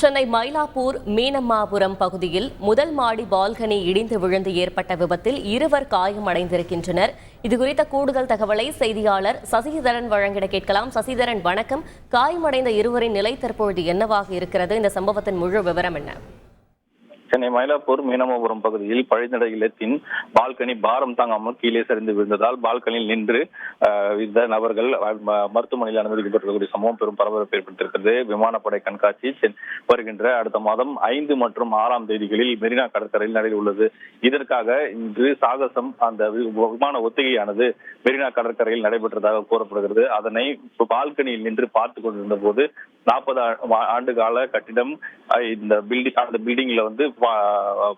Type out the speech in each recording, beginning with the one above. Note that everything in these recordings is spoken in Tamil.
சென்னை மயிலாப்பூர் மீனம்மாபுரம் பகுதியில் முதல் மாடி பால்கனி இடிந்து விழுந்து ஏற்பட்ட விபத்தில் இருவர் காயமடைந்திருக்கின்றனர். இதுகுறித்த கூடுதல் தகவலை செய்தியாளர் சசிதரன் வழங்கிட கேட்கலாம். சசிதரன் வணக்கம். காயமடைந்த இருவரின் நிலை தற்பொழுது என்னவாக இருக்கிறது? இந்த சம்பவத்தின் முழு விவரம் என்ன? சென்னை மயிலாப்பூர் மீனமாபுரம் பகுதியில் பழுநடை இல்லத்தின் பால்கனி பாரம் தாங்காமல் கீழே சரிந்து விழுந்ததால் பால்கனியில் நின்று இந்த நபர்கள் ம- மருத்துவமனையில் அனுமதிக்கப்பட்டிருக்கக்கூடிய சம்பவம் பெரும் பரபரப்பு ஏற்பட்டிருக்கிறது விமானப்படை கண்காட்சி சென்- வருகின்ற அடுத்த மாதம் ஐந்து மற்றும் ஆறாம் தேதிகளில் மெரினா கடற்கரையில் நடைபெற உள்ளது இதற்காக இன்று சாகசம் அந்த விமான ஒத்திகையானது மெரினா கடற்கரையில் நடைபெற்றதாக கூறப்படுகிறது. அதனை பால்கனியில் நின்று பார்த்து கொண்டிருந்த போது நாற்பது ஆண்டு கால கட்டிடம் இந்த பில்டிங் அந்த பில்டிங்ல வந்து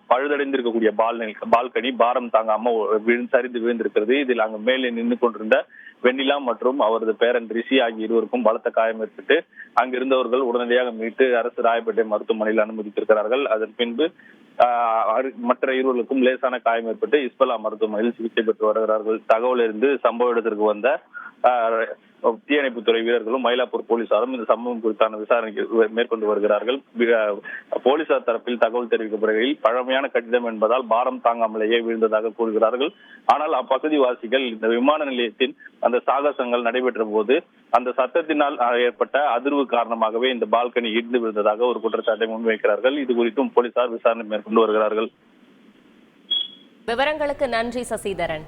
பழுதடைந்திருக்கக்கூடிய பால் பால்கனி பாரம் தாங்காம விழுந்து சரிந்து விழுந்திருக்கிறது. இதில் அங்கு மேலே நின்று கொண்டிருந்த வெண்ணிலா மற்றும் அவரது பேரன் ரிஷி ஆகிய இருவருக்கும் பலத்த காயம் ஏற்பட்டு அங்கிருந்தவர்கள் உடனடியாக மீட்டு அரசு ராயப்பேட்டை மருத்துவமனையில் அனுமதித்திருக்கிறார்கள். அதன் பின்பு ஆஹ், மற்ற இருவருக்கும் லேசான காயம் ஏற்பட்டு இஸ்பலா மருத்துவமனையில் சிகிச்சை பெற்று வருகிறார்கள். தகவல் இருந்து சம்பவ இடத்திற்கு வந்த ஆஹ், தீயணைப்புத்துறை வீரர்களும் மயிலாப்பூர் போலீசாரும் இந்த சம்பவம் குறித்தான விசாரணைக்கு மேற்கொண்டு வருகிறார்கள். போலீசார் தரப்பில் தகவல் தெரிவிக்கப்படுகையில் பழமையான கட்டிடம் என்பதால் பாரம் தாங்காமலேயே வீழ்ந்ததாக கூறுகிறார்கள். ஆனால் அப்பகுதிவாசிகள் இந்த விமான நிலையத்தின் அந்த சாகசங்கள் நடைபெற்ற போது அந்த சத்தத்தினால் ஏற்பட்ட அதிர்வு காரணமாகவே இந்த பால்கனி இடிந்து விழுந்ததாக ஒரு குற்றச்சாட்டை முன்வைக்கிறார்கள். இது குறித்தும் போலீசார் விசாரணை மேற்கொண்டு வருகிறார்கள். விவரங்களுக்கு நன்றி சசிதரன்.